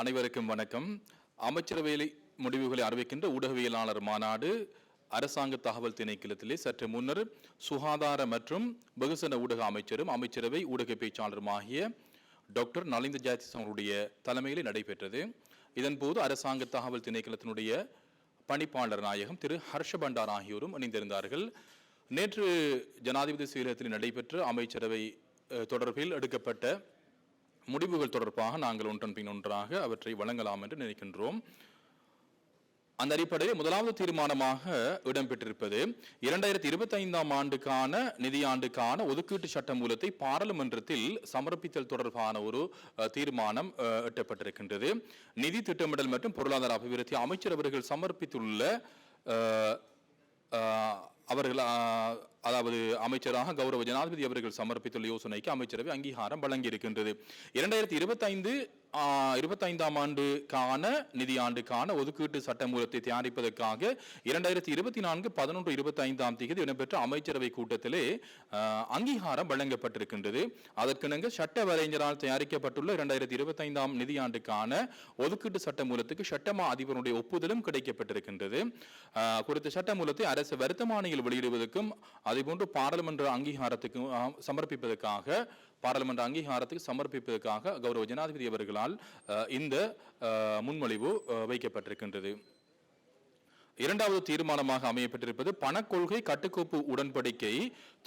அனைவருக்கும் வணக்கம். அமைச்சரவையில் முடிவுகளை அறிவிக்கின்ற ஊடகவியலாளர் மாநாடு அரசாங்க தகவல் திணைக்களத்திலே சற்று முன்னர் சுகாதார மற்றும் வெகுசன ஊடக அமைச்சரும் அமைச்சரவை ஊடக பேச்சாளருமாகிய டாக்டர் நலிந்த ஜாயதிஸ் அவருடைய தலைமையில் நடைபெற்றது. இதன்போது அரசாங்க தகவல் திணைக்களத்தினுடைய பணிப்பாளர் நாயகம் திரு ஹர்ஷ பண்டார் ஆகியோரும் இணைந்திருந்தார்கள். நேற்று ஜனாதிபதி செயலகத்தில் நடைபெற்ற அமைச்சரவை தொடர்பில் எடுக்கப்பட்ட முடிவுகள் தொடர்பாக நாங்கள் ஒன்றன் பின் ஒன்றாக அவற்றை வழங்கலாம் என்று நினைக்கின்றோம். அந்த அடிப்படையில் முதலாவது தீர்மானமாக இடம்பெற்றிருப்பது இரண்டாயிரத்தி இருபத்தி ஐந்தாம் ஆண்டுக்கான நிதியாண்டுக்கான ஒதுக்கீட்டு சட்ட மூலத்தை பாராளுமன்றத்தில் சமர்ப்பித்தல் தொடர்பான ஒரு தீர்மானம் அஹ், எட்டப்பட்டிருக்கின்றது. நிதி திட்டமிடல் மற்றும் பொருளாதார அபிவிருத்தி அமைச்சர் அவர்கள் சமர்ப்பித்துள்ள அவர்கள் அதாவது அமைச்சராக கௌரவ ஜனாதிபதி அவர்கள் சமர்ப்பித்துள்ள யோசனைக்கு அமைச்சரவை அங்கீகாரம் வழங்கியிருக்கின்றது. இரண்டாயிரத்தி இருபத்தைந்து இருபத்தைந்தாம் ஆண்டுக்கான நிதியாண்டுக்கான ஒதுக்கீட்டு சட்டமூலத்தை தயாரிப்பதற்காக இரண்டாயிரத்தி இருபத்தி நான்கு பதினொன்று இருபத்தி ஐந்தாம் தேதி இடம்பெற்ற அமைச்சரவை கூட்டத்திலே அங்கீகாரம் வழங்கப்பட்டிருக்கின்றது. அதற்கிணங்க சட்ட வரைஞரால் தயாரிக்கப்பட்டுள்ள இரண்டாயிரத்தி இருபத்தைந்தாம் நிதியாண்டுக்கான ஒதுக்கீட்டு சட்டமூலத்துக்கு சட்டமா அதிபருடைய ஒப்புதலும் கிடைக்கப்பட்டிருக்கின்றது. குறித்த சட்டமூலத்தை அரசு வருத்தமானியில் வெளியிடுவதற்கும் அதேபோன்று பாராளுமன்ற அங்கீகாரத்துக்கு சமர்ப்பிப்பதற்காக பாராளுமன்ற அங்கீகாரத்துக்கு சமர்ப்பிப்பதற்காக கௌரவ ஜனாதிபதி அவர்களால் இந்த முன்மொழிவு வைக்கப்பட்டிருக்கின்றது. இரண்டாவது தீர்மானமாக அமையப்பட்டிருப்பது பணக்கொள்கை கட்டுக்கோப்பு உடன்படிக்கை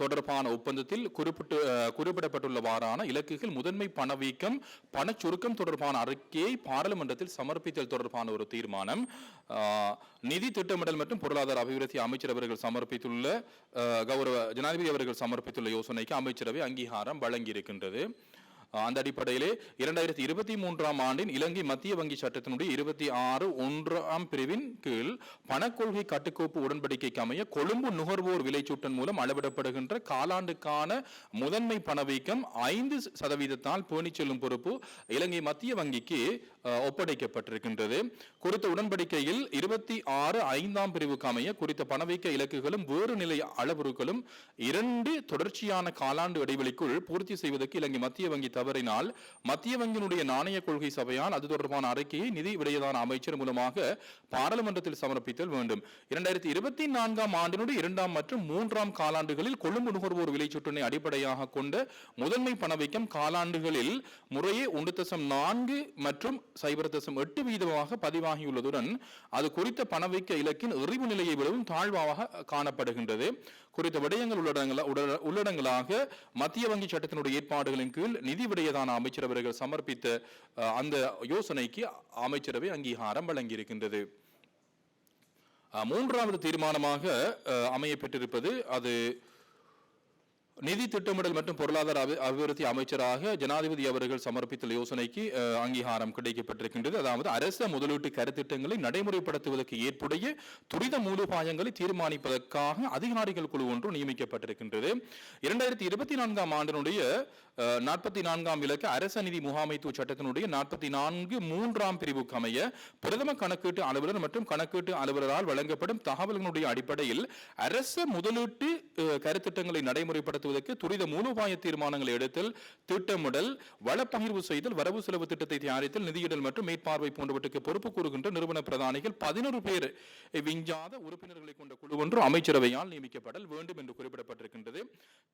தொடர்பான ஒப்பந்தத்தில் குறிப்பிட்டு குறிப்பிடப்பட்டுள்ளவாறான இலக்குகள் முதன்மை பணவீக்கம் பணச்சுருக்கம் தொடர்பான அறிக்கையை பாராளுமன்றத்தில் சமர்ப்பித்தல் தொடர்பான ஒரு தீர்மானம். நிதி திட்டமிடல் மற்றும் பொருளாதார அபிவிருத்தி அமைச்சர் அவர்கள் சமர்ப்பித்துள்ள கௌரவ ஜனாதிபதி அவர்கள் சமர்ப்பித்துள்ள யோசனைக்கு அமைச்சரவை அங்கீகாரம் வழங்கியிருக்கின்றது. அந்த அடிப்படையிலே இரண்டாயிரத்தி இருபத்தி மூன்றாம் ஆண்டின் இலங்கை மத்திய வங்கி சட்டத்தினுடைய இருபத்தி ஆறு ஒன்றாம் பிரிவின் கீழ் பணக்கொள்கை கட்டுக்கோப்பு உடன்படிக்கைக்கு அமைய கொழும்பு நுகர்வோர் விலைச்சூட்டன் மூலம் அளவிடப்படுகின்ற காலாண்டுக்கான முதன்மை பணவீக்கம் ஐந்து சதவீதத்தால் பேணி செல்லும் பொறுப்பு இலங்கை மத்திய வங்கிக்கு ஒப்படைக்கப்பட்டிருக்கின்றது. குறித்த உடன்படிக்கையில் இருபத்தி ஆறு ஐந்தாம் பிரிவுக்கு அமைய குறித்த பணவீக்க இலக்குகளும் வேறு நிலை அளவுருக்களும் இரண்டு தொடர்ச்சியான காலாண்டு இடைவெளிக்குள் பூர்த்தி செய்வதற்கு இலங்கை மத்திய வங்கி தவறினால் மத்திய வங்கியினுடைய நாணய கொள்கை சபையால் அது தொடர்பான அறிக்கையை நிதி விடயதான அமைச்சர் மூலமாக பாராளுமன்றத்தில் சமர்ப்பித்தல் வேண்டும். இரண்டாயிரத்தி இருபத்தி நான்காம் ஆண்டினுடைய இரண்டாம் மற்றும் மூன்றாம் காலாண்டுகளில் கொழும்பு நுகர்வோர் விலை சுற்றினை அடிப்படையாக கொண்ட முதன்மை பணவீக்கம் காலாண்டுகளில் முறையே ஒன்று தசம் நான்கு மற்றும் சைபர் தசம் எட்டு வீதமாக பதிவாகியுள்ளதுடன் அது குறித்த பணவீக்க இலக்கின் எறிவு நிலையை விடவும் தாழ்வாக காணப்படுகின்றது. குறித்த விடயங்கள் உள்ளடங்களாக மத்திய வங்கி சட்டத்தினுடைய ஏற்பாடுகளின் கீழ் நிதி விடயதான அமைச்சர் அவர்கள் சமர்ப்பித்த அந்த யோசனைக்கு அமைச்சரவை அங்கீகாரம் வழங்கியிருக்கின்றது. மூன்றாவது தீர்மானமாக அமைய பெற்றிருப்பது அது நிதி திட்டமிடல் மற்றும் பொருளாதார அபிவிருத்தி அமைச்சராக ஜனாதிபதி அவர்கள் சமர்ப்பித்துள்ள யோசனைக்கு அங்கீகாரம் கிடைக்கப்பட்டிருக்கின்றது. அதாவது அரச முதலீட்டு கருத்திட்டங்களை நடைமுறைப்படுத்துவதற்கு ஏற்புடைய துரித மூலோபாயங்களை தீர்மானிப்பதற்காக அதிகாரிகள் குழு ஒன்று நியமிக்கப்பட்டிருக்கின்றது. இரண்டாயிரத்தி இருபத்தி நான்காம் ஆண்டினுடைய நாற்பத்தி நான்காம் இலக்கு அரச நிதி முகாமைத்துவ சட்டத்தினுடைய நாற்பத்தி நான்கு மூன்றாம் பிரிவுக்கு அமைய பிரதம கணக்கீட்டு அலுவலர் மற்றும் கணக்கீட்டு அலுவலரால் வழங்கப்படும் தகவல்களுடைய அடிப்படையில் அரச முதலீட்டு கருத்திட்டங்களை நடைமுறைப்படுத்துவதற்கு துரித மூலோபாய தீர்மானங்களை எடுத்தல் திட்டமிடல் வளப்பகிர்வு செய்தல் வரவு செலவு திட்டத்தை தயாரித்தல் நிதியிடல் மற்றும் மேற்பார்வை போன்றவற்றுக்கு பொறுப்பு கூறுகின்ற நிறுவன பிரதானிகள் பதினொரு பேர். விஞ்சாத உறுப்பினர்களை கொண்ட குழு ஒன்று அமைச்சரவையால் நியமிக்கப்படல் வேண்டும் என்று குறிப்பிடப்பட்டிருக்கின்றது.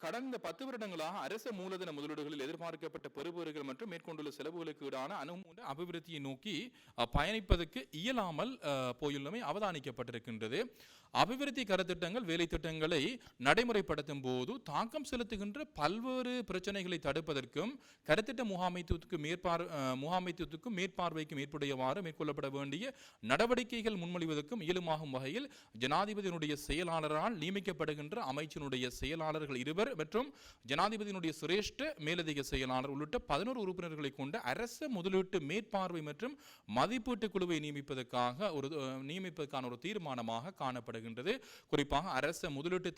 கடந்த பத்து வருடங்களாக அரசு மூலதன முதலீடுகளில் எதிர்பார்க்கப்பட்ட பெறுபேறுகள் மற்றும் மேற்கொண்டுள்ள செலவுகளுக்கு ஈடான அணுகுமுறை அபிவிருத்தியை நோக்கி பயணிப்பதற்கு இயலாமல் போயுள்ளமை அவதானிக்கப்பட்டிருக்கின்றது. அபிவிருத்தி கருத்திட்டங்கள் வேலை திட்டங்களை நடைமுறைப்படுத்தும் போது தாக்கம் செலுத்துகின்ற பல்வேறு பிரச்சனைகளை தடுப்பதற்கும் கருத்திட்ட முகாமைத்துவத்துக்கு மேற்பார் முகாமைத்துவத்துக்கும் மேற்பார்வைக்கும் ஏற்புடையவாறு மேற்கொள்ளப்பட வேண்டிய நடவடிக்கைகள் முன்மொழிவதற்கும் இயலுமாகும் வகையில் ஜனாதிபதியினுடைய செயலாளரால் நியமிக்கப்படுகின்ற அமைச்சினுடைய செயலாளர்கள் இருவர் மற்றும் ஜனாதிபதியினுடைய சிரேஷ்ட மேலதிக செயலாளர் உள்ளிட்ட பதினோரு உறுப்பினர்களை கொண்ட அரச முதலீட்டு மேற்பார்வை மற்றும் மதிப்பீட்டு குழுவை நியமிப்பதற்காக ஒரு நியமிப்பதற்கான ஒரு தீர்மானமாக காணப்படுகின்றது. குறிப்பாக அரச முதலீட்டு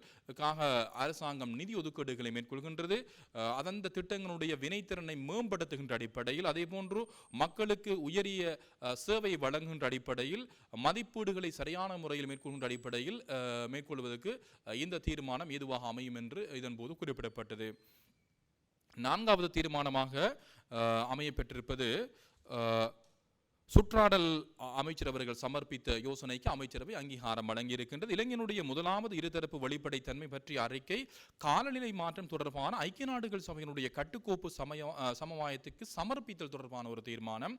திட்டங்களுக்காக அரசாங்கம் நிதி ஒதுக்கீடுகளை மேற்கொள்கின்றது. அஹ், திட்டங்களுடைய வினைத்திறனை மேம்படுத்துகின்ற அடிப்படையில் அதே போன்று மக்களுக்கு உயரிய சேவை வழங்குகின்ற அடிப்படையில் மதிப்பீடுகளை சரியான முறையில் மேற்கொள்கின்ற அடிப்படையில் மேற்கொள்வதற்கு இந்த தீர்மானம் ஏதுவாக அமையும் என்று இதன்போது குறிப்பிடப்பட்டது. நான்காவது தீர்மானமாக அஹ், அமையப்பெற்றிருப்பது சுற்றாடல் அமைச்சர் அவர்கள் சமர்ப்பித்த யோசனைக்கு அமைச்சரவை அங்கீகாரம் வழங்கியிருக்கின்றது. இளைஞனுடைய முதலாவது இருதரப்பு வெளிப்படைத்தன்மை பற்றிய அறிக்கை காலநிலை மாற்றம் தொடர்பான ஐக்கிய நாடுகள் சபையினுடைய கட்டுக்கோப்பு சமய சமவாயத்துக்கு சமர்ப்பித்தல் தொடர்பான ஒரு தீர்மானம்.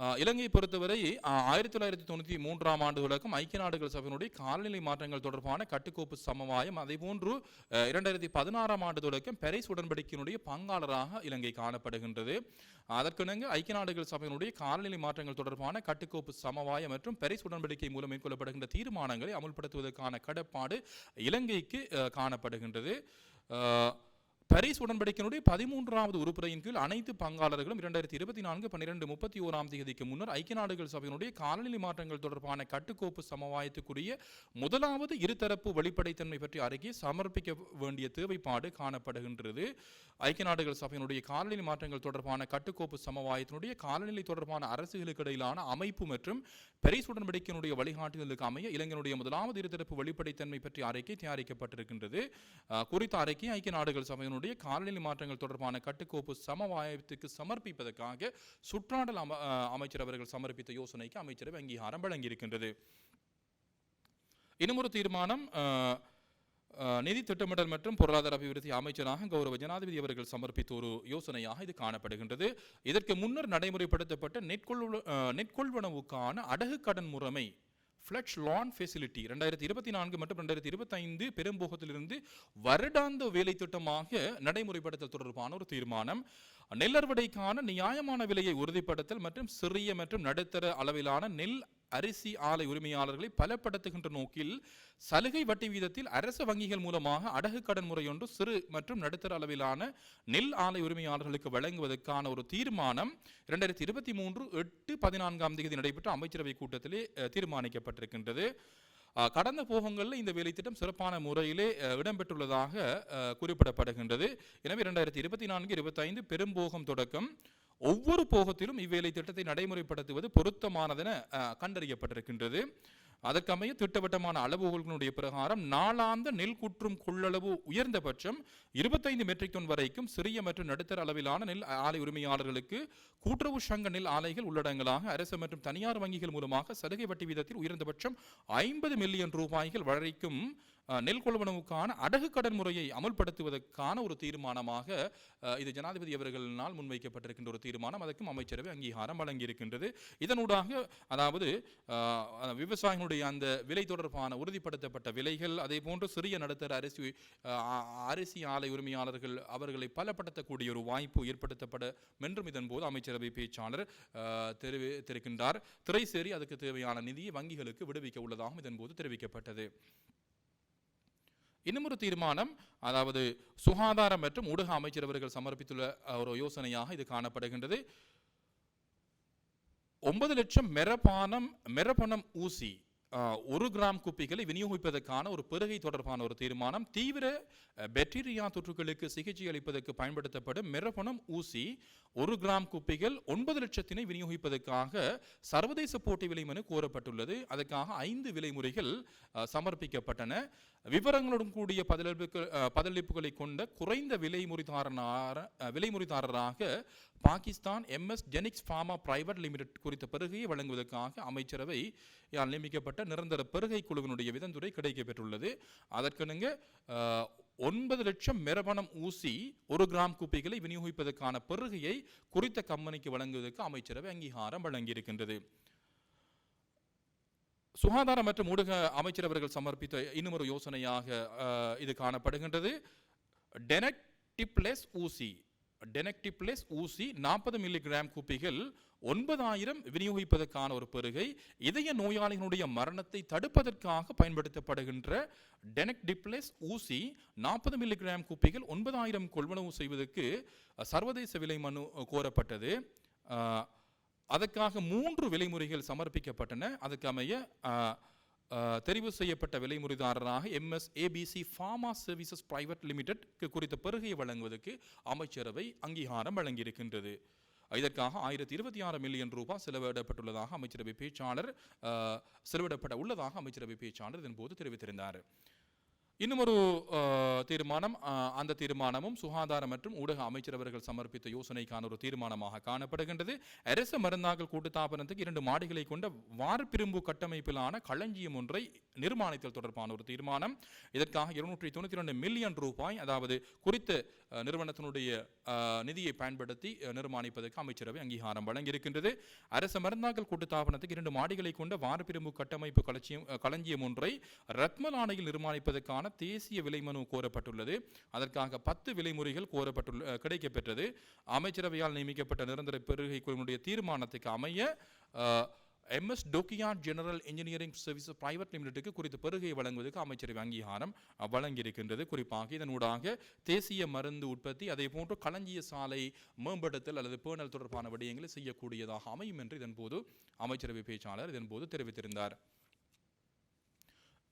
இலங்கையை பொறுத்தவரை ஆயிரத்தி தொள்ளாயிரத்தி தொண்ணூற்றி மூன்றாம் ஆண்டு ஐக்கிய நாடுகள் சபையினுடைய காலநிலை மாற்றங்கள் தொடர்பான கட்டுக்கோப்பு சமவாயம் அதேபோன்று இரண்டாயிரத்தி பதினாறாம் ஆண்டு பெரிஸ் உடன்படிக்கையினுடைய பங்காளராக இலங்கை காணப்படுகின்றது. அதற்கிணங்க ஐக்கிய நாடுகள் சபையினுடைய காலநிலை மாற்றங்கள் தொடர்பான கட்டுக்கோப்பு சமவாயம் மற்றும் பெரிஸ் உடன்படிக்கை மூலம் மேற்கொள்ளப்படுகின்ற தீர்மானங்களை அமுல்படுத்துவதற்கான கடப்பாடு இலங்கைக்கு காணப்படுகின்றது. பாரிஸ் உடன்படிக்கையினுடைய பதிமூன்றாவது உறுப்புரையின் கீழ் அனைத்து பங்காளர்களும் இரண்டாயிரத்தி இருபத்தி நான்கு பன்னிரெண்டு முப்பத்தி ஓராம் தேதிக்கு முன்னர் ஐக்கிய நாடுகள் சபையினுடைய காலநிலை மாற்றங்கள் தொடர்பான கட்டுக்கோப்பு சமவாயத்துக்குரிய முதலாவது இருதரப்பு வெளிப்படைத்தன்மை பற்றிய அறிக்கை சமர்ப்பிக்க வேண்டிய தேவைப்பாடு காணப்படுகின்றது. ஐக்கிய நாடுகள் சபையினுடைய காலநிலை மாற்றங்கள் தொடர்பான கட்டுக்கோப்பு சமவாயத்தினுடைய காலநிலை தொடர்பான அரசுகளுக்கு இடையிலான அமைப்பு மற்றும் பெரிஸ் உடன்படிக்கையினுடைய வழிகாட்டுதலுக்கு அமைய இலங்கையினுடைய முதலாவது இருதரப்பு வெளிப்படைத்தன்மை பற்றிய அறிக்கை தயாரிக்கப்பட்டிருக்கின்றது. குறித்த அறிக்கை ஐக்கிய நாடுகள் சபையினுடைய தன்னுடைய காலநிலை மாற்றங்கள் தொடர்பான கட்டுக்கோப்பு சமவாயத்துக்கு சமர்ப்பிப்பதற்காக சுற்றாடல் அம அமைச்சர் அவர்கள் சமர்ப்பித்த யோசனைக்கு அமைச்சரவை அங்கீகாரம் வழங்கியிருக்கின்றது. இன்னும் ஒரு தீர்மானம் நிதி திட்டமிடல் மற்றும் பொருளாதார அபிவிருத்தி அமைச்சராக கௌரவ ஜனாதிபதி அவர்கள் சமர்ப்பித்த ஒரு யோசனையாக இது காணப்படுகின்றது. இதற்கு முன்னர் நடைமுறைப்படுத்தப்பட்ட நெற்கொள்வ அஹ், நெற்கொள்வனவுக்கான அடகு கடன் முறைமை ஃப்ளட்ச் லான் ஃபெசிலிட்டி ரெண்டாயிரத்தி இருபத்தி நான்கு மற்றும் ரெண்டாயிரத்தி இருபத்தைந்து பெரும்போகத்திலிருந்து வருடாந்த வேலை திட்டமாக நடைமுறைப்படுத்தல் தொடர்பான ஒரு தீர்மானம். நெல் அறுவடைக்கான நியாயமான விலையை உறுதிப்படுத்தல் மற்றும் சிறிய மற்றும் நடுத்தர அளவிலான நெல் அரிசி ஆலை உரிமையாளர்களை பலப்படுத்துகின்ற நோக்கில் சலுகை வட்டி வீதத்தில் அரசு வங்கிகள் மூலமாக அடகு கடன் முறையொன்று சிறு மற்றும் நடுத்தர அளவிலான நெல் ஆலை உரிமையாளர்களுக்கு வழங்குவதற்கான ஒரு தீர்மானம் இரண்டாயிரத்தி இருபத்தி மூன்று எட்டு பதினான்காம் தேதி நடைபெற்ற அமைச்சரவை கூட்டத்திலே தீர்மானிக்கப்பட்டிருக்கின்றது. கடந்த போகங்களில் இந்த வேலைத்திட்டம் சிறப்பான முறையிலே இடம்பெற்றுள்ளதாக குறிப்பிடப்படுகின்றது. எனவே இரண்டாயிரத்தி இருபத்தி நான்கு இருபத்தைந்து பெரும்போகம் தொடக்கம். ஒவ்வொரு போகத்திலும் இவ்வேலை திட்டத்தை நடைமுறைப்படுத்துவது பொருத்தமானதென கண்டறியப்பட்டிருக்கின்றது. அதற்கமைய திட்டவட்டமான அளவுகளினுடைய பிரகாரம் நாளாந்த நெல் குற்றும் கொள்ளளவு உயர்ந்தபட்சம் இருபத்தைந்து மெட்ரிக் டன் வரைக்கும் சிறிய மற்றும் நடுத்தர அளவிலான நெல் ஆலை உரிமையாளர்களுக்கு கூட்டுறவு சங்க நெல் ஆலைகள் உள்ளடங்கலாக அரசு மற்றும் தனியார் வங்கிகள் மூலமாக சலுகை வட்டி வீதத்தில் உயர்ந்தபட்சம் ஐம்பது மில்லியன் ரூபாய்கள் வரைக்கும் நெல் கொள்வனவுக்கான அடகு கடன் முறையை அமல்படுத்துவதற்கான ஒரு தீர்மானமாக இது ஜனாதிபதி அவர்களினால் முன்வைக்கப்பட்டிருக்கின்ற ஒரு தீர்மானம். அதற்கும் அமைச்சரவை அங்கீகாரம் வழங்கியிருக்கின்றது. இதனூடாக அதாவது விவசாயிகளுடைய அந்த விலை தொடர்பான உறுதிப்படுத்தப்பட்ட விலைகள் அதே போன்று சிறிய நடுத்தர அரிசி அரிசி ஆலை உரிமையாளர்கள் அவர்களை பலப்படுத்தக்கூடிய ஒரு வாய்ப்பு ஏற்படுத்தப்பட மென்றும் இதன் போது அமைச்சரவை பேச்சாளர் தெரிவித்திருக்கின்றார் திரைசேரி அதுக்கு தேவையான நிதியை வங்கிகளுக்கு விடுவிக்க உள்ளதாகவும் இதன் போது தெரிவிக்கப்பட்டது. இன்னும் ஒரு தீர்மானம் அதாவது சுகாதாரம் மற்றும் ஊடக அமைச்சர் அவர்கள் சமர்ப்பித்துள்ள ஒரு யோசனையாக இது காணப்படுகின்றது. ஒன்பது லட்சம் மெரபானம் மெரப்பணம் ஊசி ஒரு கிராம் குப்பிகளை விநியோகிப்பதற்கான ஒரு பெருகை தொடர்பான ஒரு தீர்மானம் தீவிர பெக்டீரியா தொற்றுகளுக்கு சிகிச்சை அளிப்பதற்கு பயன்படுத்தப்படும் மெரபனம் ஊசி ஒரு கிராம் குப்பிகள் ஒன்பது லட்சத்தினை விநியோகிப்பதற்காக சர்வதேச போட்டி விலை மனு கோரப்பட்டுள்ளது. அதற்காக ஐந்து விலைமுறைகள் சமர்ப்பிக்கப்பட்டன. விவரங்களுடன் கூடிய பதிலளிப்பு பதிலளிப்புகளை கொண்ட குறைந்த விலைமுறைதாரனார விலைமுறைதாரராக Pakistan MS Genix pharma private limited குறித்த பெருகையை வழங்குவதற்காக அமைச்சரவை யால் நிரந்தர பெருகை குழுவினுடைய விதந்துரை கிடைக்கப்பெற்றுள்ளது அதற்கனுங்க ஒன்பது லட்சம் மெரபணம் ஊசி ஒரு கிராம் குப்பைகளை விநியோகிப்பதற்கான பெருகையை குறித்த கம்பெனிக்கு வழங்குவதற்கு அமைச்சரவை அங்கீகாரம் வழங்கியிருக்கின்றது. சுகாதார மற்றும் ஊடக அமைச்சர் அவர்கள் சமர்ப்பித்த இன்னும் ஒரு யோசனையாக இது காணப்படுகின்றது. டெனக்டிப்லெஸ் ஊசி. டெனக்டிப்லெஸ் ஊசி நாற்பது மில்லிகிராம் குப்பிகள் ஒன்பதாயிரம் விநியோகிப்பதற்கான ஒரு பெருகை இதய நோயாளிகளுடைய மரணத்தை தடுப்பதற்காக பயன்படுத்தப்படுகின்ற டெனக்டிப்ளெஸ் ஊசி நாற்பது மில்லிகிராம் குப்பிகள் ஒன்பதாயிரம் கொள்வனவு செய்வதற்கு சர்வதேச விலை மனு கோரப்பட்டது. அதற்காக மூன்று விலைமுறைகள் சமர்ப்பிக்கப்பட்டன. அதற்கமைய தெரிவு செய்யப்பட்ட விலைமுறைதாரராக MS ABC pharma services private limited குறித்த பெருகையை வழங்குவதற்கு அமைச்சரவை அங்கீகாரம் வழங்கியிருக்கின்றது. இதற்காக ஆயிரத்தி இருபத்தி ஆறு மில்லியன் ரூபாய் செலவிடப்பட்டுள்ளதாக அமைச்சரவை பேச்சாளர் செலவிடப்பட உள்ளதாக அமைச்சரவை பேச்சாளர் இதன்போது தெரிவித்திருந்தார். இன்னும் ஒரு தீர்மானம் அந்த தீர்மானமும் சுகாதார மற்றும் ஊடக அமைச்சர் அவர்கள் சமர்ப்பித்த யோசனைக்கான ஒரு தீர்மானமாக காணப்படுகின்றது. அரச மருந்தாக்கள் கூட்டுத்தாபனத்துக்கு இரண்டு மாடிகளை கொண்ட வார்பிரும்பு கட்டமைப்பிலான களஞ்சியம் ஒன்றை நிர்மாணித்தல் தொடர்பான ஒரு தீர்மானம். இதற்காக இருநூற்றி தொண்ணூற்றி ரெண்டு மில்லியன் ரூபாய் அதாவது குறித்த நிறுவனத்தினுடைய நிதியை பயன்படுத்தி நிர்மாணிப்பதற்கு அமைச்சரவை அங்கீகாரம் வழங்கியிருக்கின்றது. அரச மருந்தாக்கல் கூட்டுத்தாபனத்துக்கு இரண்டு மாடிகளை கொண்ட வார்பிரும்பு கட்டமைப்பு களஞ்சியம் களஞ்சியம் ஒன்றை ரத்மலானையில் நிர்மாணிப்பதற்கான தேசிய விலை மனு கோரப்பட்டுள்ளது. அதற்காக பத்து விலைமுறைகள் கோரப்பட்டுள்ள கிடைக்கப்பெற்றது. அமைச்சரவையால் நியமிக்கப்பட்ட நிரந்தர பெருகை குழுவினுடைய தீர்மானத்துக்கு அமைய எம்எஸ் டோக்கியாட் ஜெனரல் இன்ஜினியரிங் சர்வீஸ் பிரைவேட் லிமிடெட்டுக்கு குறித்த பெருகையை வழங்குவதற்கு அமைச்சரவை அங்கீகாரம் வழங்கியிருக்கின்றது. குறிப்பாக இதனூடாக தேசிய மருந்து உற்பத்தி அதே போன்று களஞ்சிய சாலை மேம்படுத்தல் அல்லது பேணல் தொடர்பான விடயங்களை செய்யக்கூடியதாக அமையும் என்று இதன்போது அமைச்சரவை பேச்சாளர் இதன்போது தெரிவித்திருந்தார்.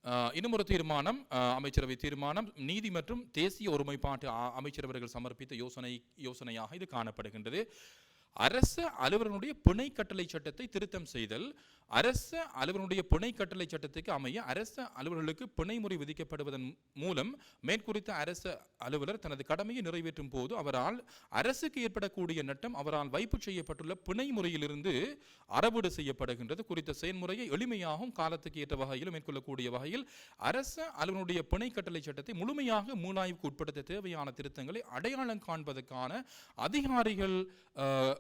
ஆஹ் இன்னும் ஒரு தீர்மானம் அமைச்சரவை தீர்மானம் நீதி மற்றும் தேசிய ஒருமைப்பாட்டு அமைச்சரவர்கள் சமர்ப்பித்த யோசனை யோசனையாக இது காணப்படுகின்றது. அரச அலுவலனுடைய பிணை கட்டளை சட்டத்தை திருத்தம் செய்தல் அரச அலுவலனுடைய பிணை கட்டளை சட்டத்துக்கு அமைய அரச அலுவலர்களுக்கு பிணை முறை விதிக்கப்படுவதன் மூலம் மேற்குறித்த அரச அலுவலர் தனது கடமையை நிறைவேற்றும் போது அவரால் அரசுக்கு ஏற்படக்கூடிய நட்டம் அவரால் வைப்பு செய்யப்பட்டுள்ள பிணை முறையிலிருந்து அறவீடு செய்யப்படுகின்றது. குறித்த செயல்முறையை எளிமையாகவும் காலத்துக்கு ஏற்ற வகையிலும் மேற்கொள்ளக்கூடிய வகையில் அரச அலுவலனுடைய பிணை கட்டளை சட்டத்தை முழுமையாக மூலாய்வுக்கு உட்படுத்த தேவையான திருத்தங்களை அடையாளம் காண்பதற்கான அதிகாரிகள் அஹ்,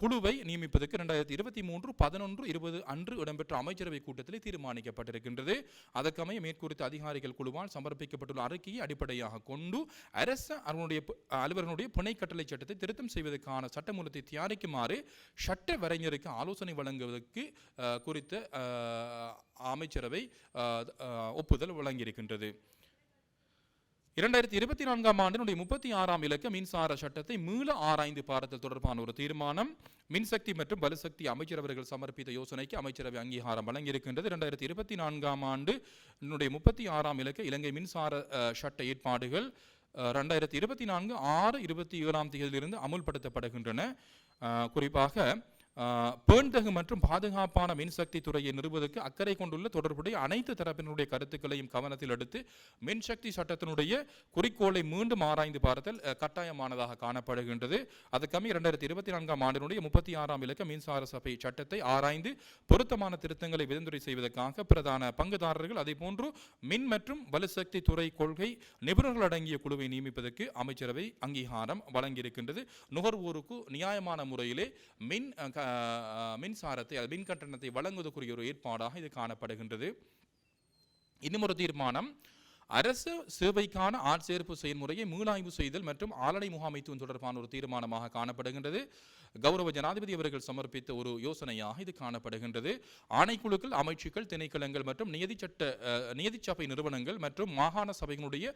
குழுவை நியமிப்பதற்கு ரெண்டாயிரத்தி இருபத்தி மூன்று பதினொன்று இருபது அன்று இடம்பெற்ற அமைச்சரவை கூட்டத்தில் தீர்மானிக்கப்பட்டிருக்கின்றது. அதற்கமைய மேற்குறித்த அதிகாரிகள் குழுவால் சமர்ப்பிக்கப்பட்டுள்ள அறிக்கையை அடிப்படையாக கொண்டு அரச அவனுடைய அலுவலர்களுடைய புனை பிணை கட்டளை சட்டத்தை திருத்தம் செய்வதற்கான சட்டமூலத்தை தயாரிக்குமாறு சட்ட வரைஞருக்கு ஆலோசனை வழங்குவதற்கு குறித்த அமைச்சரவை ஒப்புதல் வழங்கியிருக்கின்றது. இரண்டாயிரத்தி இருபத்தி நான்காம் ஆண்டினுடைய முப்பத்தி ஆறாம் இலக்க மின்சார சட்டத்தை மீள ஆராய்ந்து பார்த்தல் தொடர்பான ஒரு தீர்மானம். மின்சக்தி மற்றும் பலுசக்தி அமைச்சர் அவர்கள் சமர்ப்பித்த யோசனைக்கு அமைச்சரவை அங்கீகாரம் வழங்கியிருக்கின்றது. இரண்டாயிரத்தி இருபத்தி நான்காம் ஆண்டு என்னுடைய முப்பத்தி ஆறாம் இலக்க இலங்கை மின்சார சட்ட ஏற்பாடுகள் ரெண்டாயிரத்தி இருபத்தி நான்கு ஆறு இருபத்தி ஏழாம் தேதியிலிருந்து அமுல்படுத்தப்படுகின்றன. குறிப்பாக பேண்டகு மற்றும் பாதுகாப்பான மின்சக்தி துறையை நிறுவதற்கு அக்கறை கொண்டுள்ள தொடர்புடைய அனைத்து தரப்பினருடைய கருத்துக்களையும் கவனத்தில் எடுத்து மின்சக்தி சட்டத்தினுடைய குறிக்கோளை மீண்டும் ஆராய்ந்து பார்த்தல் கட்டாயமானதாக காணப்படுகின்றது. அதுக்கமே இரண்டாயிரத்தி இருபத்தி நான்காம் ஆண்டினுடைய முப்பத்தி ஆறாம் இலக்க மின்சார சபை சட்டத்தை ஆராய்ந்து பொருத்தமான திருத்தங்களை விதந்துரை செய்வதற்காக பிரதான பங்குதாரர்கள் அதேபோன்று மின் மற்றும் வலுசக்தி துறை கொள்கை நிபுணர்கள் அடங்கிய குழுவை நியமிப்பதற்கு அமைச்சரவை அங்கீகாரம் வழங்கியிருக்கின்றது. நுகர்வோருக்கு நியாயமான முறையிலே மின் மின்சாரத்தை அல்லது மின் கட்டணத்தை வழங்குவதற்குரிய ஒரு ஏற்பாடாக இது காணப்படுகின்றது. இன்னும் ஒரு தீர்மானம் அரசு சேவைக்கான ஆட்சேர்ப்பு செயல்முறையை மீளாய்வு செய்தல் மற்றும் ஆளடை முகாமைத்துவம் தொடர்பான ஒரு தீர்மானமாக காணப்படுகின்றது. கௌரவ ஜனாதிபதி அவர்கள் சமர்ப்பித்த ஒரு யோசனையாக இது காணப்படுகின்றது. ஆணைக்குழுக்கள் அமைச்சுக்கள் திணைக்களங்கள் மற்றும் நியதி சட்ட நியதி சபை நிறுவனங்கள் மற்றும் மாகாண சபைகளுடைய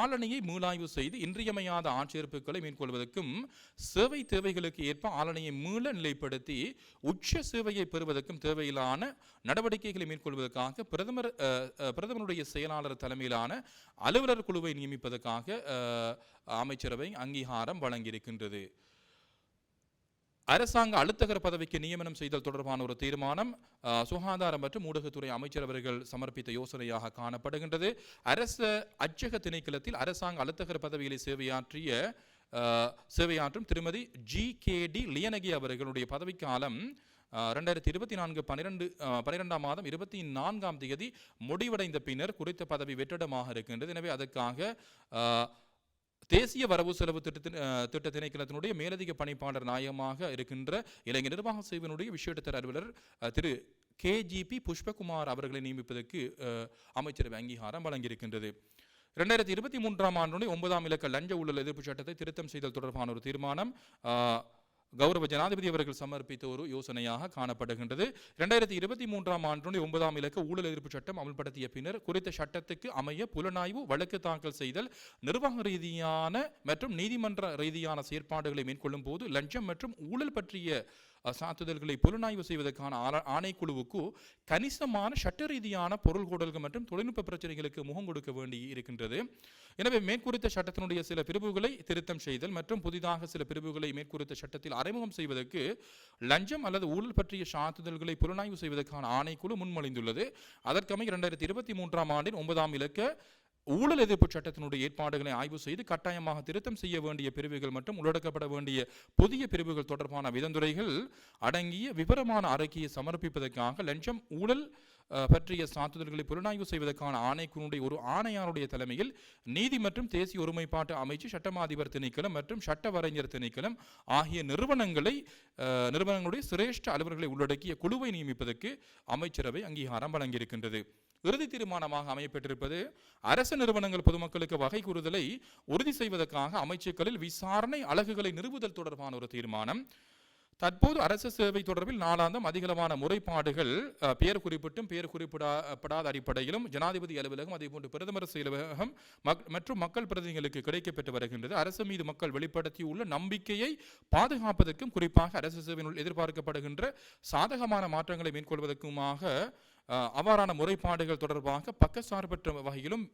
ஆளணையை மீளாய்வு செய்து இன்றியமையாத ஆட்சேர்ப்புகளை மேற்கொள்வதற்கும் சேவை தேவைகளுக்கு ஏற்ப ஆளணையை மீள நிலைப்படுத்தி உச்ச சேவையை பெறுவதற்கும் தேவையிலான நடவடிக்கைகளை மேற்கொள்வதற்காக பிரதமர் பிரதமருடைய செயலாளர் தலைமையிலான தொடர்பான அலுவலர் குழுவை நியமிப்பதற்காக அமைச்சரவை அங்கீகாரம் வழங்கியிருக்கின்றது. அரசாங்க அழுத்தகர் பதவிக்கு நியமனம் செய்தல் தொடர்பான ஒரு தீர்மானம் சுகாதாரம் மற்றும் ஊடகத்துறை அமைச்சர் அவர்கள் சமர்ப்பித்த யோசனையாக காணப்படுகின்றது. அரச அச்சக திணைக்களத்தில் அரசாங்க அழுத்தகர் பதவிகளை சேவையாற்றிய சேவையாற்றும் திருமதி ஜி கே டி லியனகி அவர்களுடைய பதவிக்காலம் ரெண்டாயிரத்தி இருபத்தி நான்கு பன்னிரெண்டு பன்னிரெண்டாம் மாதம் இருபத்தி நான்காம் தேதி முடிவடைந்த பின்னர் குறித்த பதவி வெற்றிடமாக இருக்கின்றது. எனவே அதற்காக தேசிய வரவு செலவு திட்டத்தின் திட்ட திணைக்களத்தினுடைய மேலதிக பணிப்பாளர் நாயகமாக இருக்கின்ற இலங்கை நிர்வாக சேவையினுடைய விசேடத்தர் அலுவலர் திரு கேஜிபி புஷ்பகுமார் அவர்களை நியமிப்பதற்கு அமைச்சரவை அங்கீகாரம் வழங்கியிருக்கின்றது. ரெண்டாயிரத்தி இருபத்தி மூன்றாம் ஆண்டுடைய ஒன்பதாம் இலக்க லஞ்ச ஊழல் எதிர்ப்பு சட்டத்தை திருத்தம் செய்தல் தொடர்பான ஒரு தீர்மானம் கௌரவ ஜனாதிபதி அவர்கள் சமர்ப்பித்த ஒரு யோசனையாக காணப்படுகின்றது. இரண்டாயிரத்தி இருபத்தி மூன்றாம் ஆண்டு ஒன்பதாம் இலக்க ஊழல் எதிர்ப்பு சட்டம் அமல்படுத்திய பின்னர் குறித்த சட்டத்துக்கு அமைய புலனாய்வு வழக்கு தாக்கல் செய்தல் நிர்வாக ரீதியான மற்றும் நீதிமன்ற ரீதியான செயற்பாடுகளை மேற்கொள்ளும் போது லஞ்சம் மற்றும் ஊழல் பற்றிய சாத்துதல்களை புலனாய்வு செய்வதற்கான ஆணைக்குழுவுக்கு கணிசமான சட்ட ரீதியான பொருள் கூடல்கள் மற்றும் தொழில்நுட்ப பிரச்சனைகளுக்கு முகம் கொடுக்க வேண்டி இருக்கின்றது. எனவே மேற்குறித்த சட்டத்தினுடைய சில பிரிவுகளை திருத்தம் செய்தல் மற்றும் புதிதாக சில பிரிவுகளை மேற்குறித்த சட்டத்தில் அறிமுகம் செய்வதற்கு லஞ்சம் அல்லது ஊழல் பற்றிய சாத்துதல்களை புலனாய்வு செய்வதற்கான ஆணைக்குழு முன்மொழிந்துள்ளது. அதற்கமை இரண்டாயிரத்தி இருபத்தி மூன்றாம் ஆண்டின் ஒன்பதாம் இலக்க ஊழல் எதிர்ப்பு சட்டத்தினுடைய ஏற்பாடுகளை ஆய்வு செய்து கட்டாயமாக திருத்தம் செய்ய வேண்டிய பிரிவுகள் மற்றும் உள்ளடக்கப்பட வேண்டிய புதிய பிரிவுகள் தொடர்பான விதந்துரைகள் அடங்கிய விவரமான அறிக்கையை சமர்ப்பிப்பதற்காக லஞ்சம் ஊழல் பற்றிய சான்றிதழ்களை புலனாய்வு செய்வதற்கான ஆணைக்குழுடைய ஒரு ஆணையாருடைய தலைமையில் நீதி மற்றும் தேசிய ஒருமைப்பாட்டு அமைச்சு சட்டமாதிபர் திணைக்களம் மற்றும் சட்ட வரைஞர் திணைக்களம் ஆகிய நிறுவனங்களை நிறுவனங்களுடைய சிரேஷ்ட அலுவலர்களை உள்ளடக்கிய குழுவை நியமிப்பதற்கு அமைச்சரவை அங்கீகாரம் வழங்கியிருக்கின்றது. இறுதி தீர்மானமாக அமையப்பெற்றிருப்பது அரசு நிறுவனங்கள் பொதுமக்களுக்கு வகை கூறுதலை உறுதி செய்வதற்காக அமைச்சுக்களில் விசாரணை அலகுகளை நிறுவுதல் தொடர்பான ஒரு தீர்மானம். தற்போது அரசு சேவை தொடர்பில் நாளாந்தம் அதிகளவான முறைப்பாடுகள் பெயர் குறிப்பிட்டும் பெயர் குறிப்பிடப்படாத அடிப்படையிலும் ஜனாதிபதி அலுவலகம் அதேபோன்று பிரதமர் செயலகம் மக்- மற்றும் மக்கள் பிரதிநிதிகளுக்கு கிடைக்கப்பெற்று வருகின்றது. அரசு மீது மக்கள் வெளிப்படுத்தியுள்ள நம்பிக்கையை பாதுகாப்பதற்கும் குறிப்பாக அரசு சேவையினுள் எதிர்பார்க்கப்படுகின்ற சாதகமான மாற்றங்களை மேற்கொள்வதற்குமாக அவ்வாறான முறைப்பாடுகள் தொடர்பாக பக்கச்சார்பற்ற வகையிலும்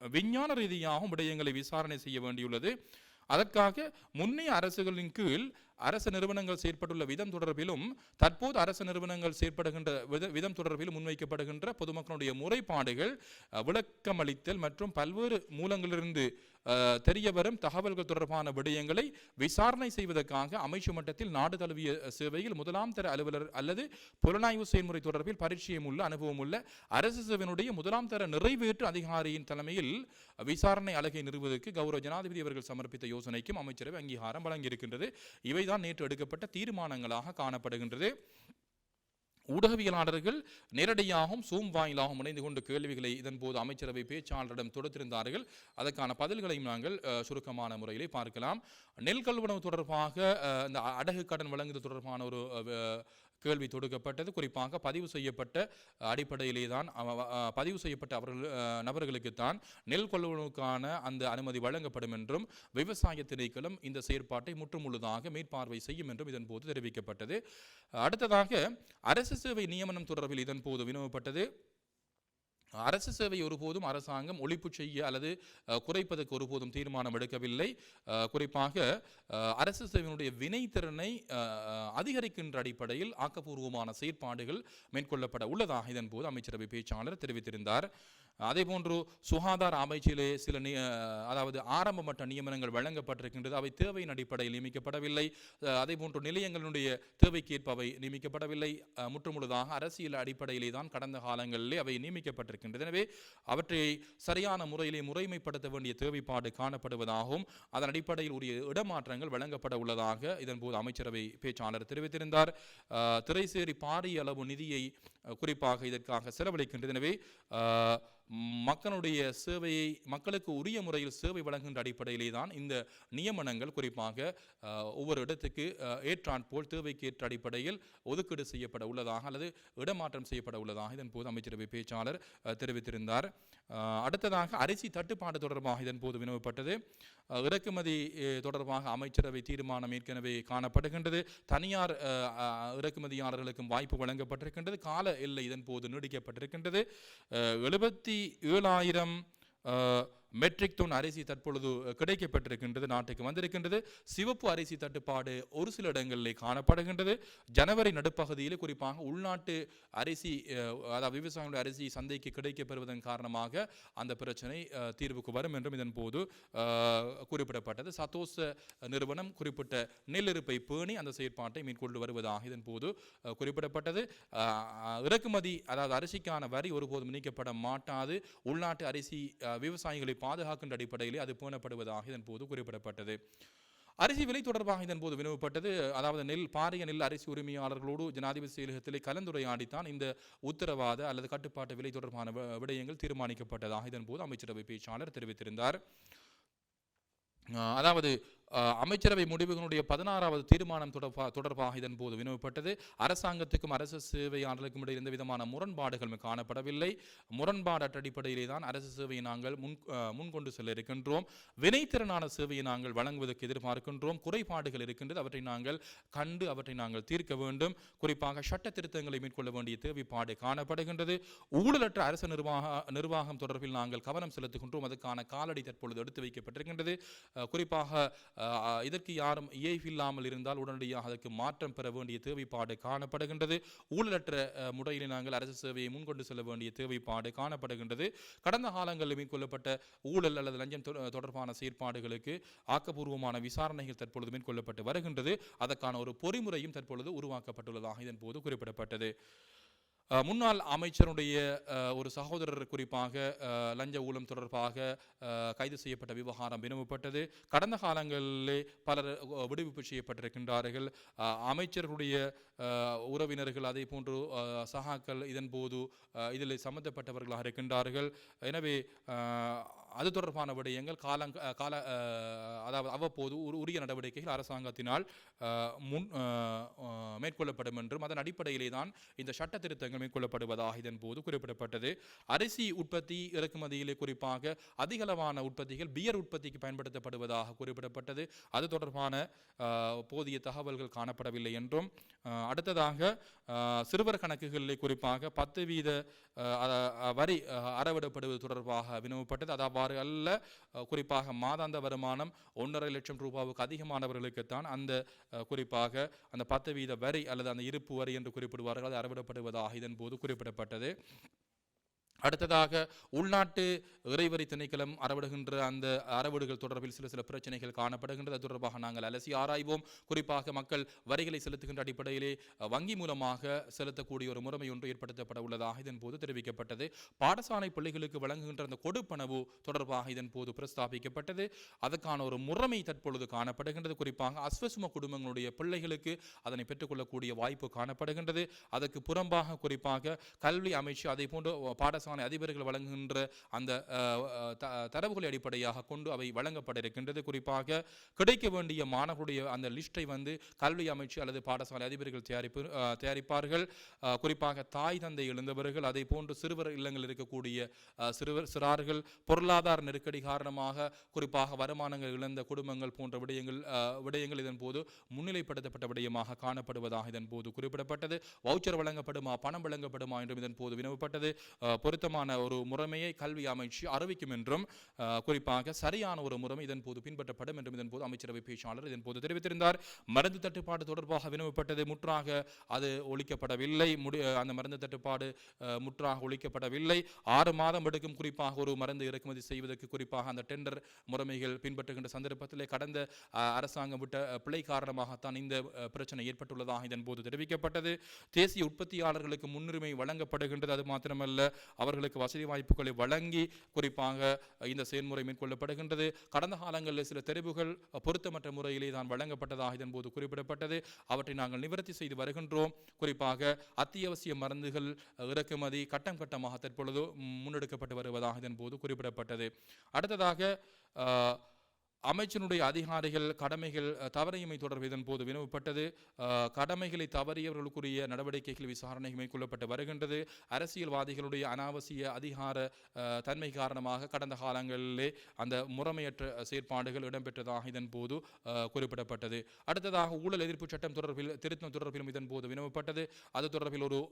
விஞ்ஞான ரீதியாகவும் விடயங்களை விசாரணை செய்ய வேண்டியுள்ளது. அதற்காக முன்னைய அரசுகளின் கீழ் அரசு நிறுவனங்கள் செயற்பட்டுள்ள விதம் தொடர்பிலும் தற்போது அரசு நிறுவனங்கள் செயற்படுகின்ற வித- விதம் தொடர்பிலும் முன்வைக்கப்படுகின்ற பொதுமக்களுடைய முறைப்பாடுகள் விளக்கமளித்தல் மற்றும் பல்வேறு மூலங்களிலிருந்து தெரிய வரும் தகவல்கள் தொடர்பான விடயங்களை விசாரணை செய்வதற்காக அமைச்சு மட்டத்தில் நாடு தழுவிய சேவையில் முதலாம் தர அலுவலர் அல்லது புலனாய்வு செயல்முறை தொடர்பில் பரிச்சயம் உள்ள அனுபவம் உள்ள அரசு சேவையினுடைய முதலாம் தர நிறைவேற்று அதிகாரியின் தலைமையில் விசாரணை அழகை நிறுவுவதற்கு கௌரவ ஜனாதிபதி அவர்கள் சமர்ப்பித்த யோசனைக்கும் அமைச்சரவை அங்கீகாரம் வழங்கியிருக்கின்றது. இவைதான் நேற்று எடுக்கப்பட்ட தீர்மானங்களாக காணப்படுகின்றது. ஊடகவியலாளர்கள் நேரடியாகவும் சூம் வாயிலாகவும் இணைந்து கொண்டு கேள்விகளை இதன்போது அமைச்சரவை பேச்சாளரிடம் தொடுத்திருந்தார்கள். அதற்கான பதில்களையும் நாங்கள் அஹ், சுருக்கமான முறையிலே பார்க்கலாம். நெல் கல்வனவு தொடர்பாக அஹ், இந்த அடகு கடன் வழங்குதல் தொடர்பான ஒரு அஹ், கேள்வி தொடுக்கப்பட்டது. குறிப்பாக பதிவு செய்யப்பட்ட அடிப்படையிலே தான் பதிவு செய்யப்பட்ட அவர்கள் நபர்களுக்கு தான் நெல் கொள்வனுக்கான அந்த அனுமதி வழங்கப்படும் என்றும் விவசாய திணைக்களம் இந்த செயற்பாட்டை முற்றுமுழுதாக மேற்பார்வை செய்யும் என்றும் இதன்போது தெரிவிக்கப்பட்டது. அடுத்ததாக அரசு சேவை நியமனம் தொடர்பில் இதன்போது வினவப்பட்டது. அரசு சேவை ஒருபோதும் அரசாங்கம் ஒழிப்பு செய்ய அல்லது குறைப்பதற்கு ஒருபோதும் தீர்மானம் எடுக்கவில்லை. குறிப்பாக அரசு சேவையினுடைய வினைத்திறனை அதிகரிக்கின்ற அடிப்படையில் ஆக்கப்பூர்வமான செயற்பாடுகள் மேற்கொள்ளப்பட உள்ளதாக இதன்போது அமைச்சரவை பேச்சாளர் தெரிவித்திருந்தார். அதே போன்று சுகாதார அமைச்சிலே சில நி- அதாவது ஆரம்ப மட்ட நியமனங்கள் வழங்கப்பட்டிருக்கின்றது. அவை தேவையின் அடிப்படையில் நியமிக்கப்படவில்லை. அதே போன்று நிலையங்களுடைய தேவைக்கேற்ப அவை நியமிக்கப்படவில்லை முற்றுமுழுதாக அரசியல் அடிப்படையிலே தான் கடந்த காலங்களிலே அவை நியமிக்கப்பட்டிருக்கின்றது. எனவே அவற்றை சரியான முறையிலே முறைமைப்படுத்த வேண்டிய தேவைப்பாடு காணப்படுவதாகவும் அதன் அடிப்படையில் உரிய இடமாற்றங்கள் வழங்கப்பட உள்ளதாக இதன்போது அமைச்சரவை பேச்சாளர் தெரிவித்திருந்தார். திரைசேரி பாரிய அளவு நிதியை குறிப்பாக இதற்காக செலவழிக்கின்றது. எனவே மக்களுடைய சேவையை மக்களுக்கு உரிய முறையில் சேவை வழங்குகின்ற அடிப்படையிலே தான் இந்த நியமனங்கள் குறிப்பாக ஒவ்வொரு இடத்துக்கு ஏற்றான் போல் தேவைக்கு ஏற்ற அடிப்படையில் ஒதுக்கீடு செய்யப்பட உள்ளதாக அல்லது இடமாற்றம் செய்யப்பட உள்ளதாக இதன் போது அமைச்சரவை பேச்சாளர் தெரிவித்திருந்தார். அடுத்ததாக அரிசி தட்டுப்பாடு தொடர்பாக இதன் போது வினவப்பட்டது இறக்குமதி தொடர்பாக அமைச்சரவை தீர்மானம் ஏற்கனவே காணப்படுகின்றது. தனியார் இறக்குமதியாளர்களுக்கும் வாய்ப்பு வழங்கப்பட்டிருக்கின்றது. கால எல்லை இதன் போது நீடிக்கப்பட்டிருக்கின்றது எழுபத்தி ஏழாயிரம் மெட்ரிக் தூண் அரிசி தற்பொழுது கிடைக்கப்பட்டிருக்கின்றது நாட்டுக்கு வந்திருக்கின்றது. சிவப்பு அரிசி தட்டுப்பாடு ஒரு சில இடங்களிலே காணப்படுகின்றது. ஜனவரி நடுப்பகுதியில் குறிப்பாக உள்நாட்டு அரிசி அதாவது விவசாயிகளுடைய அரிசி சந்தைக்கு கிடைக்கப்பெறுவதன் காரணமாக அந்த பிரச்சனை தீர்வுக்கு வரும் என்றும் இதன் போது குறிப்பிடப்பட்டது. சத்தோச நிறுவனம் குறிப்பிட்ட நெல்லிருப்பை பேணி அந்த செயற்பாட்டை மேற்கொண்டு வருவதாக இதன் போது குறிப்பிடப்பட்டது. இறக்குமதி அதாவது அரிசிக்கான வரி ஒருபோதும் நீக்கப்பட மாட்டாது. உள்நாட்டு அரிசி விவசாயிகளை பாதுகாக்கின்ற அடிப்படையிலே அது பேணப்படுவதாக இதன் போது குறிப்பிடப்பட்டது. அரிசி விலை தொடர்பாக இதன் போது வினவப்பட்டது. அதாவது நெல் பாரிய நெல் அரிசி உரிமையாளர்களோடு ஜனாதிபதி செயலகத்திலே கலந்துரையாடித்தான் இந்த உத்தரவாத அல்லது கட்டுப்பாட்டு விலை தொடர்பான விடயங்கள் தீர்மானிக்கப்பட்டதாக இதன் போது அமைச்சரவை பேச்சாளர் தெரிவித்திருந்தார். அதாவது அமைச்சரவை முடிவுகளுடைய பதினாறாவது தீர்மானம் தொடர்பா தொடர்பாக இதன் போது வினவப்பட்டது. அரசாங்கத்துக்கும் அரசு சேவையாளர்களுக்கும் இடையே எந்த விதமான முரண்பாடுகளும் காணப்படவில்லை. முரண்பாடற்ற அடிப்படையிலே தான் அரசு சேவையை நாங்கள் முன் முன்கொண்டு செல்ல இருக்கின்றோம். வினைத்திறனான சேவையை நாங்கள் வழங்குவதற்கு எதிர்பார்க்கின்றோம். குறைபாடுகள் இருக்கின்றது. அவற்றை நாங்கள் கண்டு அவற்றை நாங்கள் தீர்க்க வேண்டும். குறிப்பாக சட்ட திருத்தங்களை மேற்கொள்ள வேண்டிய தேவைப்பாடு காணப்படுகின்றது. ஊழலற்ற அரசு நிர்வாக நிர்வாகம் தொடர்பில் நாங்கள் கவனம் செலுத்துகின்றோம். அதற்கான காலடி தற்பொழுது எடுத்து வைக்கப்பட்டிருக்கின்றது. குறிப்பாக இதற்கு யாரும் இயைவில்லாமல் இருந்தால் உடனடியாக அதற்கு மாற்றம் பெற வேண்டிய தேவைப்பாடு காணப்படுகின்றது. ஊழலற்ற முறையில் நாங்கள் அரசு சேவையை முன்கொண்டு செல்ல வேண்டிய தேவைப்பாடு காணப்படுகின்றது. கடந்த காலங்களில் மேற்கொள்ளப்பட்ட ஊழல் அல்லது லஞ்சம் தொ- தொடர்பான செயற்பாடுகளுக்கு ஆக்கப்பூர்வமான விசாரணைகள் தற்பொழுது மேற்கொள்ளப்பட்டு வருகின்றது. அதற்கான ஒரு பொறிமுறையும் தற்பொழுது உருவாக்கப்பட்டுள்ளதாக இதன் போது குறிப்பிடப்பட்டது. முன்னாள் அமைச்சருடைய ஒரு சகோதரர் குறிப்பாக லஞ்ச ஊழல் தொடர்பாக கைது செய்யப்பட்ட விவகாரம் வினவப்பட்டது. கடந்த காலங்களிலே பலர் விடுவிப்பு செய்யப்பட்டிருக்கின்றார்கள். அமைச்சர்களுடைய உறவினர்கள் அதே போன்று சகாக்கள் இதன் போது இதில் சம்பந்தப்பட்டவர்களாக இருக்கின்றார்கள். எனவே அது தொடர்பான விடயங்கள் காலங் கால அதாவது அவ்வப்போது ஒரு உரிய நடவடிக்கைகள் அரசாங்கத்தினால் முன் மேற்கொள்ளப்படும் என்றும் அதன் அடிப்படையிலே தான் இந்த சட்ட திருத்தங்கள் மேற்கொள்ளப்படுவதாக இதன் போது குறிப்பிடப்பட்டது. அரிசி உற்பத்தி இறக்குமதியிலே குறிப்பாக அதிகளவான உற்பத்திகள் பியர் உற்பத்திக்கு பயன்படுத்தப்படுவதாக குறிப்பிடப்பட்டது. அது தொடர்பான போதிய தகவல்கள் காணப்படவில்லை என்றும் அடுத்ததாக சிறுவர் கணக்குகளிலே குறிப்பாக பத்து வீத வரி அறவிடப்படுவது தொடர்பாக வினவப்பட்டது. அதாவது அவ்வாறு அல்ல. குறிப்பாக மாதாந்த வருமானம் ஒன்றரை லட்சம் ரூபாவுக்கு அதிகமானவர்களுக்குத்தான் அந்த குறிப்பாக அந்த பத்து வீத வரி அல்லது அந்த இருப்பு வரி என்று குறிப்பிடுவார்கள். அது அறவிடப்படுவதாக இதன் போது குறிப்பிடப்பட்டது. அடுத்ததாக உள்நாட்டு இறைவரி திணைக்களம் அறவிடுகின்ற அந்த அறவீடுகள் தொடர்பில் சில சில பிரச்சனைகள் காணப்படுகின்றது. அது தொடர்பாக நாங்கள் அலசி ஆராய்வோம். குறிப்பாக மக்கள் வரிகளை செலுத்துகின்ற அடிப்படையிலே வங்கி மூலமாக செலுத்தக்கூடிய ஒரு முறைமை ஒன்று ஏற்படுத்தப்பட உள்ளதாக இதன் போது தெரிவிக்கப்பட்டது. பாடசாலை பிள்ளைகளுக்கு வழங்குகின்ற அந்த கொடுப்பனவு தொடர்பாக இதன் போது பிரஸ்தாபிக்கப்பட்டது. அதற்கான ஒரு முறைமை தற்பொழுது காணப்படுகின்றது. குறிப்பாக அஸ்வசும குடும்பங்களுடைய பிள்ளைகளுக்கு அதனை பெற்றுக்கொள்ளக்கூடிய வாய்ப்பு காணப்படுகின்றது. அதற்கு புறம்பாக குறிப்பாக கல்வி அமைச்சு அதே போன்று பாடசாலை அதிபர்கள் வழங்குகின்ற அந்த தரவுகளை அடிப்படையாக கொண்டு அவை வழங்கப்பட இருக்கின்றது குறிப்பாக கிடைக்க வேண்டிய மாணவர்களுடைய அந்த லிஸ்ட்டை வந்து கல்வி அமைச்சு அல்லது பாடசாலை அதிபர்கள் தயாரிப்பு தயாரிப்பார்கள். குறிப்பாக தாய் தந்தை இழந்தவர்கள் அதே போன்று சிறுவர் இல்லங்களில் இருக்கக்கூடிய சிறுவர் சிறார்கள் பொருளாதார நெருக்கடி காரணமாக குறிப்பாக வருமானங்கள் இழந்த குடும்பங்கள் போன்ற விடயங்கள் விடயங்கள் இதன் போது முன்னிலைப்படுத்தப்பட்ட விடயமாக காணப்படுவதாக இதன் போது குறிப்பிடப்பட்டது. வவுச்சர் வழங்கப்படுமா பணம் வழங்கப்படுமா என்றும் இதன் போது வினவப்பட்டது. அஹ், பொருத்தமான ஒரு முறைமையை கல்வி அமைச்சு அறிவிக்கும் என்றும் குறிப்பாக சரியான ஒரு முறைமை இதன் போது பின்பற்றப்படும் என்றும் இதன் போது அமைச்சரவை பேச்சாளர் இதன் போது தெரிவித்திருந்தார். மருந்து தட்டுப்பாடு தொடர்பாக வினவப்பட்டது முற்றாக அது ஒழிக்கப்படவில்லை. முடி அந்த மருந்து தட்டுப்பாடு முற்றாக ஒழிக்கப்படவில்லை. ஆறு மாதம் எடுக்கும் குறிப்பாக ஒரு மருந்து இறக்குமதி செய்வதற்கு குறிப்பாக அந்த டெண்டர் முறைமைகள் பின்பற்றுகின்ற சந்தர்ப்பத்திலே கடந்த அரசாங்கம் விட்ட பிழை காரணமாகத்தான் இந்த பிரச்சனை ஏற்பட்டுள்ளதாக இதன் போது தெரிவிக்கப்பட்டது. தேசிய உற்பத்தியாளர்களுக்கு முன்னுரிமை வழங்கப்படுகின்றது. அது மாத்திரமல்ல அவர்களுக்கு வசதி வாய்ப்புகளை வழங்கி குறிப்பாக இந்த செயல்முறை மேற்கொள்ளப்படுகின்றது. கடந்த காலங்களில் சில தெரிவுகள் பொருத்தமற்ற முறையிலே தான் வழங்கப்பட்டதாக இதன் போது குறிப்பிடப்பட்டது. அவற்றை நாங்கள் நிவர்த்தி செய்து வருகின்றோம். குறிப்பாக அத்தியாவசிய மருந்துகள் இறக்குமதி கட்டம் கட்டமாக தற்பொழுது முன்னெடுக்கப்பட்டு வருவதாக இதன் போது குறிப்பிடப்பட்டது. அடுத்ததாக அமைச்சனுடைய அதிகாரிகள் கடமைகள் தவறையுமை தொடர்பு இதன் போது வினவப்பட்டது. கடமைகளை தவறியவர்களுக்குரிய நடவடிக்கைகள் விசாரணை மேற்கொள்ளப்பட்டு வருகின்றது. அரசியல்வாதிகளுடைய அனாவசிய அதிகார தன்மை காரணமாக கடந்த காலங்களிலே அந்த முறைமையற்ற செயற்பாடுகள் இடம்பெற்றதாக இதன் போது குறிப்பிடப்பட்டது. அடுத்ததாக ஊழல் எதிர்ப்பு சட்டம் தொடர்பில் திருத்தம் தொடர்பிலும் இதன் போது வினவப்பட்டது. அது தொடர்பில் ஒரு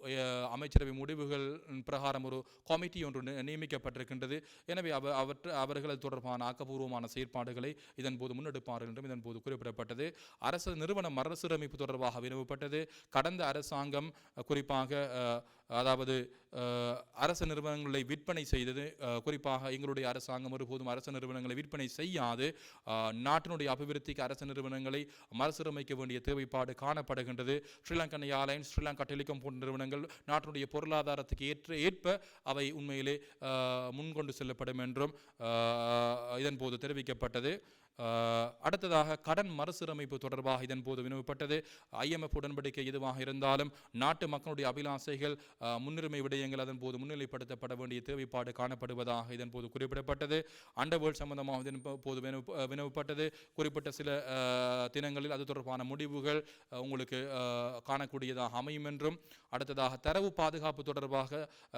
அமைச்சரவை முடிவுகள் பிரகாரம் ஒரு கமிட்டி ஒன்று நி- நியமிக்கப்பட்டிருக்கின்றது. எனவே அவ அவர்கள் தொடர்பான ஆக்கப்பூர்வமான செயற்பாடுகளை இதன் போது முன்னெடுப்பார்கள் என்றும் இதன் போது குறிப்பிடப்பட்டது. அரசு நிறுவன மறுசீரமைப்பு தொடர்பாக வினவப்பட்டது. கடந்த அரசாங்கம் குறிப்பாக அஹ், அதாவது அரசு நிறுவனங்களை விற்பனை செய்தது குறிப்பாக எங்களுடைய அரசாங்கம் ஒருபோதும் அரசு நிறுவனங்களை விற்பனை செய்யாது. நாட்டினுடைய அபிவிருத்திக்கு அரசு நிறுவனங்களை மறுசீரமைக்க வேண்டிய தேவைப்பாடு காணப்படுகின்றது. ஸ்ரீலங்கன் ஏர்லைன்ஸ் ஸ்ரீலங்கா டெலிகாம் போன்ற நிறுவனங்கள் நாட்டினுடைய பொருளாதாரத்துக்கு ஏற்ற ஏற்ப அவை உண்மையிலே முன்கொண்டு செல்லப்படும் என்றும் இதன்போது தெரிவிக்கப்பட்டது. அடுத்ததாக கடன் மறுசீரமைப்பு தொடர்பாக இதன்போது வினவப்பட்டது. ஐஎம்எஃப் உடன்படிக்கை எதுவாக இருந்தாலும் நாட்டு மக்களுடைய அபிலாசைகள் முன்னுரிமை விடயங்கள் அதன் போது முன்னிலைப்படுத்தப்பட வேண்டிய தேவைப்பாடு காணப்படுவதாக இதன் போது குறிப்பிடப்பட்டது. அண்டவேல் சம்பந்தமாக இதன் போது வினவப்பட்டது. குறிப்பிட்ட சில அஹ், தினங்களில் அது தொடர்பான முடிவுகள் உங்களுக்கு அஹ், காணக்கூடியதாக அமையும் என்றும் அடுத்ததாக தரவு பாதுகாப்பு தொடர்பாக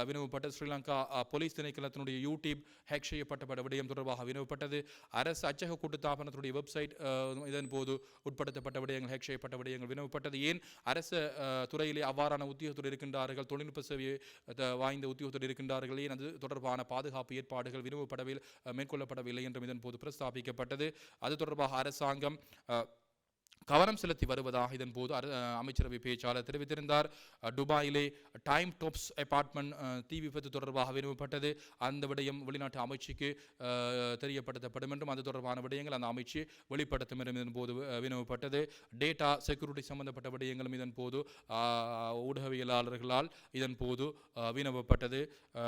வினவப்பட்ட ஸ்ரீலங்கா போலீஸ் திணைக்களத்தினுடைய யூடியூப் ஹேக் செய்யப்பட்ட விடயம் தொடர்பாக வினவப்பட்டது அரசு அச்சக கூட்டுத்தாபனத்துடைய வெப்சைட் இதன் போது உட்படுத்தப்பட்ட விடயங்கள் ஹேக் செய்யப்பட்ட விடயங்கள் வினவப்பட்டது ஏன் அரசு துறையிலே அவ்வாறான உத்தியோகத்தர் இருக்கின்றார்கள்? தொழில்நுட்ப சேவையை வாய்ந்த உத்தியோகத்தர் இருக்கின்றார்கள்? ஏன் அது தொடர்பான பாதுகாப்பு ஏற்பாடுகள் வினவப்படவில் மேற்கொள்ளப்படவில்லை என்றும் இதன் போது பிரஸ்தாபிக்கப்பட்டது. அது தொடர்பாக அரசாங்கம் கவனம் செலுத்தி வருவதாக இதன் போது அர- அமைச்சரவை பேச்சாளர் தெரிவித்திருந்தார். துபாயிலே டைம் டோப்ஸ் அபார்ட்மெண்ட் தீ விபத்து தொடர்பாக விரும்பப்பட்டது அந்த விடயம் வெளிநாட்டு அமைச்சுக்கு தெரியப்படுத்தப்படும் என்றும் அது தொடர்பான விடயங்கள் அந்த அமைச்சு வெளிப்படுத்தும் என்றும் இதன் போது வினவப்பட்டது டேட்டா செக்யூரிட்டி சம்பந்தப்பட்ட விடயங்களும் இதன் போது ஊடகவியலாளர்களால் இதன் போது வினவப்பட்டது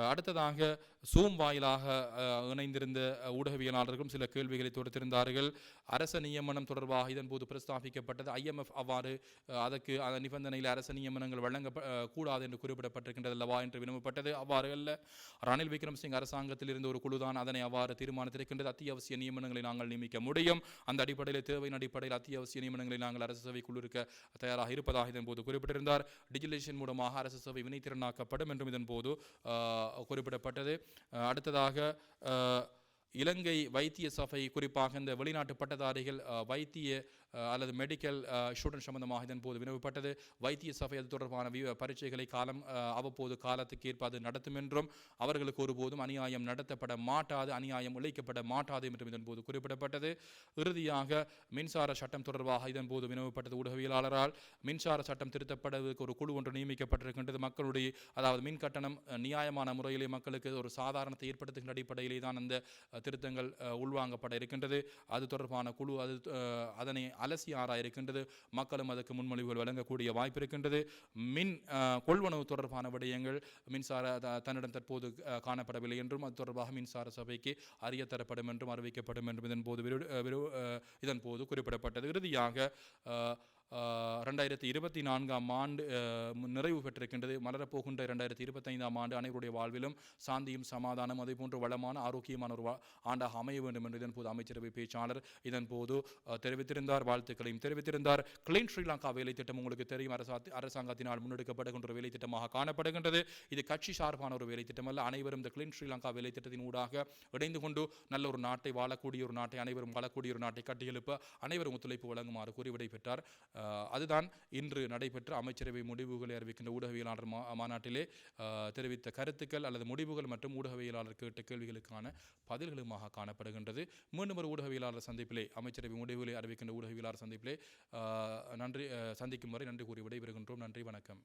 அடுத்ததாக சூம் வாயிலாக இணைந்திருந்த ஊடகவியலாளர்களும் சில கேள்விகளை தொடுத்திருந்தார்கள். அரச நியமனம் தொடர்பாக இதன் போது சமர்ப்பிக்கப்பட்டது. ஐஎம்எஃப் அவ்வாறு அதற்கு அந்த நிபந்தனையில் அரச நியமனங்கள் வழங்க கூடாது என்று குறிப்பிடப்பட்டிருக்கின்றது அல்லவா என்று விரும்பப்பட்டது அவ்வாறு அல்ல. ரணில் விக்ரம்சிங் அரசாங்கத்தில் இருந்த ஒரு குழுதான் அதனை அவ்வாறு தீர்மானித்திருக்கின்றது. அத்தியாவசிய நியமனங்களை நாங்கள் நியமிக்க முடியும். அந்த அடிப்படையில் தேவையின் அடிப்படையில் அத்தியாவசிய நியமனங்களை நாங்கள் அரசு சபை குழு இருக்க தயாராக இருப்பதாக இதன் போது குறிப்பிட்டிருந்தார். டிஜிட்டலேஷன் மூலமாக அரசு சபை வினைத்திறனாக்கப்படும் என்றும் இதன் போது குறிப்பிடப்பட்டது. அடுத்ததாக இலங்கை வைத்திய சபை குறிப்பாக இந்த வெளிநாட்டு பட்டதாரிகள் வைத்திய அல்லது மெடிக்கல் ஸ்டூடெண்ட் சம்பந்தமாக இதன் போது வினவப்பட்டது வைத்திய சபை அது தொடர்பான வி- பரீட்சைகளை காலம் அவ்வப்போது காலத்துக்கு ஏற்ப அது நடத்தும் என்றும் அவர்களுக்கு ஒருபோதும் அநியாயம் நடத்தப்பட மாட்டாது அநியாயம் இழைக்கப்பட மாட்டாது என்றும் இதன் போது குறிப்பிடப்பட்டது. இறுதியாக மின்சார சட்டம் தொடர்பாக இதன் போது வினவப்பட்டது ஊடகவியலாளரால் மின்சார சட்டம் திருத்தப்படுவதற்கு ஒரு குழு ஒன்று நியமிக்கப்பட்டிருக்கின்றது. மக்களுடைய அதாவது மின் கட்டணம் நியாயமான முறையிலே மக்களுக்கு ஒரு சாதாரணத்தை ஏற்படுத்துகின்ற அடிப்படையிலே தான் அந்த திருத்தங்கள் உள்வாங்கப்பட இருக்கின்றது. அது தொடர்பான குழு அது அதனை அலசி ஆராய இருக்கின்றது. மக்களும் அதற்கு முன்மொழிவுகள் வழங்கக்கூடிய வாய்ப்பு இருக்கின்றது. மின் கொள்வனவு தொடர்பான விடயங்கள் மின்சார த- தன்னிடம் தற்போது காணப்படவில்லை என்றும் அது தொடர்பாக மின்சார சபைக்கு அறிய தரப்படும் என்றும் அறிவிக்கப்படும் என்றும் இதன் போது விரு- இதன் போது குறிப்பிடப்பட்டது. இறுதியாக ரெண்டாயிரத்தி இருபத்தி நான்காம் ஆண்டு நிறைவு பெற்றிருக்கின்றது. மலரப்போகின்ற ரெண்டாயிரத்தி இருபத்தைந்தாம் ஆண்டு அனைவருடைய வாழ்விலும் சாந்தியும் சமாதானம் அதே போன்ற வளமான ஆரோக்கியமான ஒரு வா- ஆண்டாக அமைய வேண்டும் என்று இதன்போது அமைச்சரவை பேச்சாளர் இதன்போது தெரிவித்திருந்தார். வாழ்த்துக்களையும் தெரிவித்திருந்தார். கிளீன் ஸ்ரீலங்கா வேலை திட்டம் உங்களுக்கு தெரியும். அரசாத்தி அரசாங்கத்தினால் முன்னெடுக்கப்படுகின்ற ஒரு வேலை திட்டமாக காணப்படுகின்றது. இது கட்சி சார்பான ஒரு வேலை திட்டம் அல்ல அனைவரும் இந்த கிளீன் ஸ்ரீலங்கா வேலை திட்டத்தின் ஊடாக இணைந்து கொண்டு நல்ல ஒரு நாட்டை வாழக்கூடிய ஒரு நாட்டை அனைவரும் வாழக்கூடிய ஒரு நாட்டை கட்டியெழுப்ப அனைவரும் ஒத்துழைப்பு வழங்குமாறு கூறி விடைபெற்றார். அதுதான் இன்று நடைபெற்ற அமைச்சரவை முடிவுகளை அறிவிக்கின்ற ஊடகவியலாளர் மா மாநாட்டிலே தெரிவித்த கருத்துக்கள் அல்லது முடிவுகள் மற்றும் ஊடகவியலாளர் கேட்ட கேள்விகளுக்கான பதில்களுமாக காணப்படுகின்றது. மீண்டும் ஒரு ஊடகவியலாளர் சந்திப்பிலே அமைச்சரவை முடிவுகளை அறிவிக்கின்ற ஊடகவியலாளர் சந்திப்பிலே நன்றி சந்திக்கும் வரை நன்றி கூறி விடைபெறுகின்றோம். நன்றி வணக்கம்.